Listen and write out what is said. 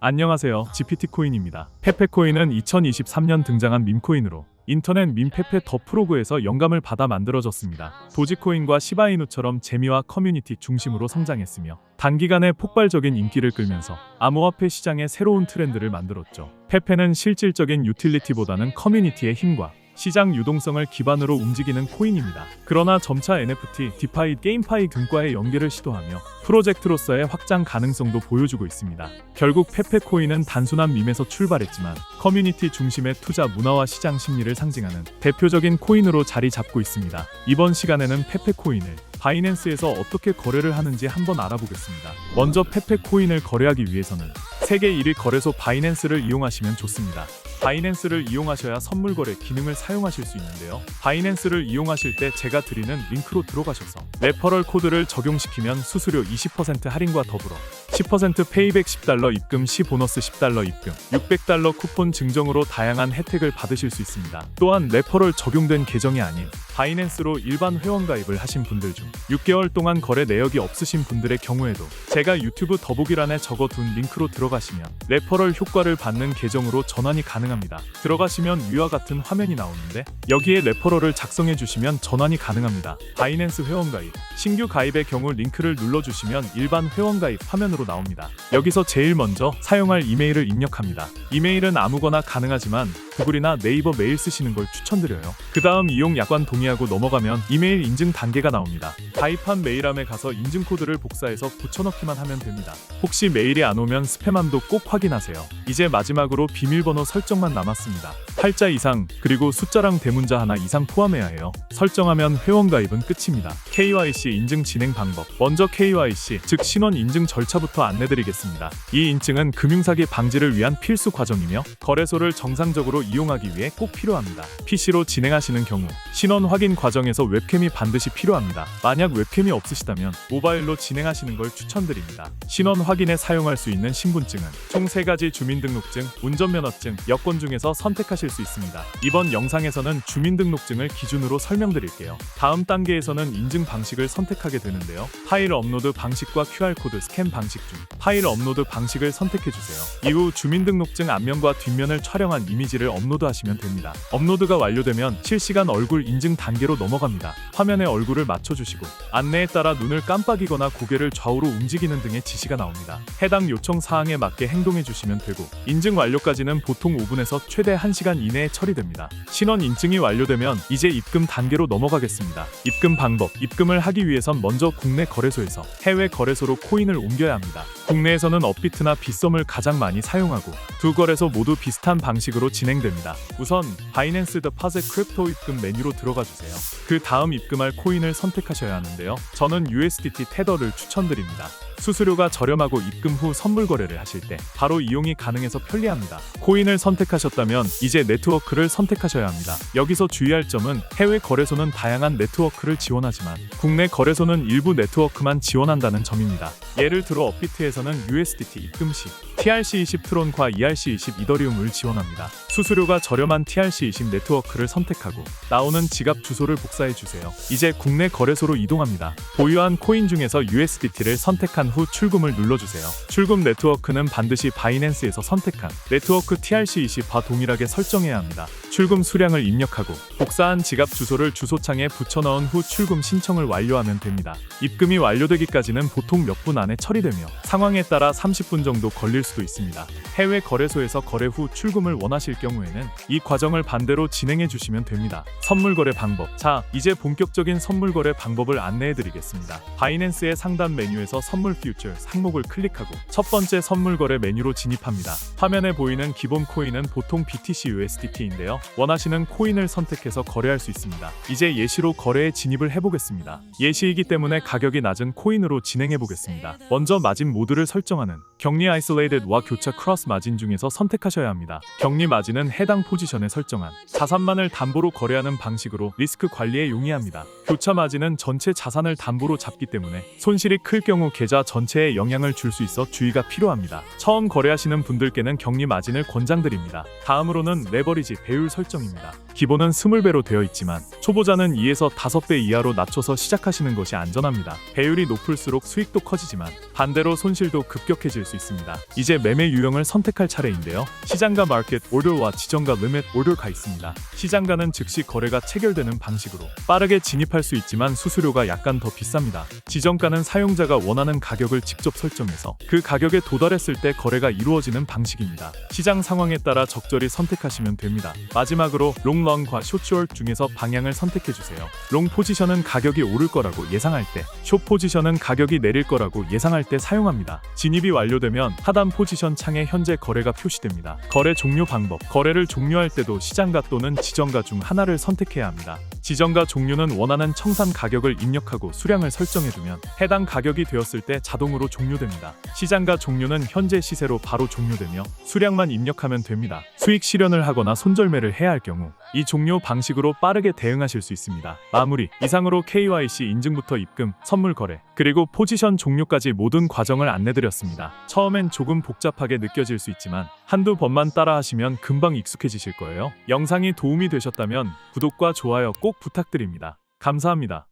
안녕하세요. GPT코인입니다. 페페코인은 2023년 등장한 밈코인으로 인터넷 밈페페 더 프로그에서 영감을 받아 만들어졌습니다. 도지코인과 시바이누처럼 재미와 커뮤니티 중심으로 성장했으며 단기간에 폭발적인 인기를 끌면서 암호화폐 시장의 새로운 트렌드를 만들었죠. 페페는 실질적인 유틸리티보다는 커뮤니티의 힘과 시장 유동성을 기반으로 움직이는 코인입니다. 그러나 점차 NFT, 디파이, 게임파이 등과의 연계를 시도하며 프로젝트로서의 확장 가능성도 보여주고 있습니다. 결국 페페코인은 단순한 밈에서 출발했지만 커뮤니티 중심의 투자 문화와 시장 심리를 상징하는 대표적인 코인으로 자리 잡고 있습니다. 이번 시간에는 페페코인을 바이낸스에서 어떻게 거래를 하는지 한번 알아보겠습니다. 먼저 페페코인을 거래하기 위해서는 세계 1위 거래소 바이낸스를 이용하시면 좋습니다. 바이낸스를 이용하셔야 선물 거래 기능을 사용하실 수 있는데요. 바이낸스를 이용하실 때 제가 드리는 링크로 들어가셔서 레퍼럴 코드를 적용시키면 수수료 20% 할인과 더불어 10% 페이백 10달러 입금 시 보너스 10달러 입금, 600달러 쿠폰 증정으로 다양한 혜택을 받으실 수 있습니다. 또한 레퍼럴 적용된 계정이 아닌 바이낸스로 일반 회원 가입을 하신 분들 중 6개월 동안 거래 내역이 없으신 분들의 경우에도 제가 유튜브 더보기란에 적어둔 링크로 들어가시면 레퍼럴 효과를 받는 계정으로 전환이 가능합니다. 들어가시면 위와 같은 화면이 나오는데 여기에 레퍼럴을 작성해 주시면 전환이 가능합니다. 바이낸스 회원 가입, 신규 가입의 경우 링크를 눌러주시면 일반 회원 가입 화면으로 나옵니다. 여기서 제일 먼저 사용할 이메일을 입력합니다. 이메일은 아무거나 가능하지만 구글이나 네이버 메일 쓰시는 걸 추천드려요. 그 다음 이용 약관 동의하고 넘어가면 이메일 인증 단계가 나옵니다. 가입한 메일함에 가서 인증 코드를 복사해서 붙여넣기만 하면 됩니다. 혹시 메일이 안 오면 스팸함도 꼭 확인하세요. 이제 마지막으로 비밀번호 설정만 남았습니다. 8자 이상 그리고 숫자랑 대문자 하나 이상 포함해야 해요. 설정하면 회원 가입은 끝입니다. KYC 인증 진행 방법. 먼저 KYC 즉 신원 인증 절차부터 안내드리겠습니다. 이 인증은 금융사기 방지를 위한 필수 과정이며 거래소를 정상적으로 이용하기 위해 꼭 필요합니다. PC로 진행하시는 경우 신원 확인 과정에서 웹캠이 반드시 필요합니다. 만약 웹캠이 없으시다면 모바일로 진행하시는 걸 추천드립니다. 신원 확인에 사용할 수 있는 신분증은 총 3가지 주민등록증, 운전면허증, 여권 중에서 선택하실 수 있습니다. 이번 영상에서는 주민등록증을 기준으로 설명드릴게요. 다음 단계에서는 인증 방식을 선택하게 되는데요. 파일 업로드 방식과 QR코드 스캔 방식 중 파일 업로드 방식을 선택해 주세요. 이후 주민등록증 앞면과 뒷면을 촬영한 이미지를 업로드하시면 됩니다. 업로드가 완료되면 실시간 얼굴 인증 단계로 넘어갑니다. 화면에 얼굴을 맞춰주시고 안내에 따라 눈을 깜빡이거나 고개를 좌우로 움직이는 등의 지시가 나옵니다. 해당 요청 사항에 맞게 행동해 주시면 되고 인증 완료까지는 보통 5분에서 최대 1시간 이내에 처리됩니다. 신원 인증이 완료되면 이제 입금 단계로 넘어가겠습니다. 입금 방법 입금을 하기 위해선 먼저 국내 거래소에서 해외 거래소로 코인을 옮겨야 합니다. 국내에서는 업비트나 빗썸을 가장 많이 사용하고 두 거래소 모두 비슷한 방식으로 진행됩니다. 우선 바이낸스 더 파제 크립토 입금 메뉴로 들어가 주세요. 그 다음 입금할 코인을 선택하셔야 하는데요. 저는 USDT 테더를 추천드립니다. 수수료가 저렴하고 입금 후 선물 거래를 하실 때 바로 이용이 가능해서 편리합니다. 코인을 선택하셨다면 이제 네트워크를 선택하셔야 합니다. 여기서 주의할 점은 해외 거래소는 다양한 네트워크를 지원하지만 국내 거래소는 일부 네트워크만 지원한다는 점입니다. 예를 들어 업비트에서는 USDT 입금 시 TRC20 트론과 ERC20 이더리움을 지원합니다. 수수료가 저렴한 TRC20 네트워크를 선택하고 나오는 지갑 주소를 복사해 주세요. 이제 국내 거래소로 이동합니다. 보유한 코인 중에서 USDT를 선택한 후 출금을 눌러주세요. 출금 네트워크는 반드시 바이낸스에서 선택한 네트워크 TRC20과 동일하게 설정해야 합니다. 출금 수량을 입력하고 복사한 지갑 주소를 주소창에 붙여넣은 후 출금 신청을 완료하면 됩니다. 입금이 완료되기까지는 보통 몇 분 안에 처리되며 상황에 따라 30분 정도 걸릴 수도 있습니다. 해외 거래소에서 거래 후 출금을 원하실 경우에는 이 과정을 반대로 진행해 주시면 됩니다. 선물 거래 방법. 자, 이제 본격적인 선물 거래 방법을 안내해 드리겠습니다. 바이낸스의 상단 메뉴에서 선물 퓨처 항목을 클릭하고 첫 번째 선물 거래 메뉴로 진입합니다. 화면에 보이는 기본 코인은 보통 BTC USDT인데요. 원하시는 코인을 선택해서 거래할 수 있습니다. 이제 예시로 거래에 진입을 해보겠습니다. 예시이기 때문에 가격이 낮은 코인으로 진행해 보겠습니다. 먼저 마진 모드를 설정하는 격리 아이솔레이드와 교차 크로스 마진 중에서 선택하셔야 합니다. 격리 마진은 해당 포지션에 설정한 자산만을 담보로 거래하는 방식으로 리스크 관리에 용이합니다. 교차 마진은 전체 자산을 담보로 잡기 때문에 손실이 클 경우 계좌 전체에 영향을 줄 수 있어 주의가 필요합니다. 처음 거래하시는 분들께는 격리 마진을 권장드립니다. 다음으로는 레버리지 배율 설정 입니다. 기본은 20배로 되어 있지만 초보자는 2에서 5배 이하로 낮춰서 시작하시는 것이 안전합니다. 배율이 높을수록 수익도 커지지만 반대로 손실도 급격해질 수 있습니다. 이제 매매 유형을 선택할 차례인데요. 시장가 마켓 오더와 지정가 리밋 오더가 있습니다. 시장가는 즉시 거래가 체결되는 방식으로 빠르게 진입할 수 있지만 수수료가 약간 더 비쌉니다. 지정가는 사용자가 원하는 가격을 직접 설정해서 그 가격에 도달했을 때 거래가 이루어지는 방식입니다. 시장 상황에 따라 적절히 선택하시면 됩니다. 마지막으로 롱 런과 숏숏 중에서 방향을 선택해 주세요. 롱 포지션은 가격이 오를 거라고 예상할 때, 숏 포지션은 가격이 내릴 거라고 예상할 때 사용합니다. 진입이 완료되면 하단 포지션 창에 현재 거래가 표시됩니다. 거래 종료 방법. 거래를 종료할 때도 시장가 또는 지정가 중 하나를 선택해야 합니다. 지정가 종료는 원하는 청산 가격을 입력하고 수량을 설정해두면 해당 가격이 되었을 때 자동으로 종료됩니다. 시장가 종료는 현재 시세로 바로 종료되며 수량만 입력하면 됩니다. 수익 실현을 하거나 손절매를 해야 할 경우 이 종료 방식으로 빠르게 대응하실 수 있습니다. 마무리 이상으로 KYC 인증부터 입금, 선물 거래, 그리고 포지션 종료까지 모든 과정을 안내드렸습니다. 처음엔 조금 복잡하게 느껴질 수 있지만 한두 번만 따라하시면 금방 익숙해지실 거예요. 영상이 도움이 되셨다면 구독과 좋아요 꼭 부탁드립니다. 감사합니다.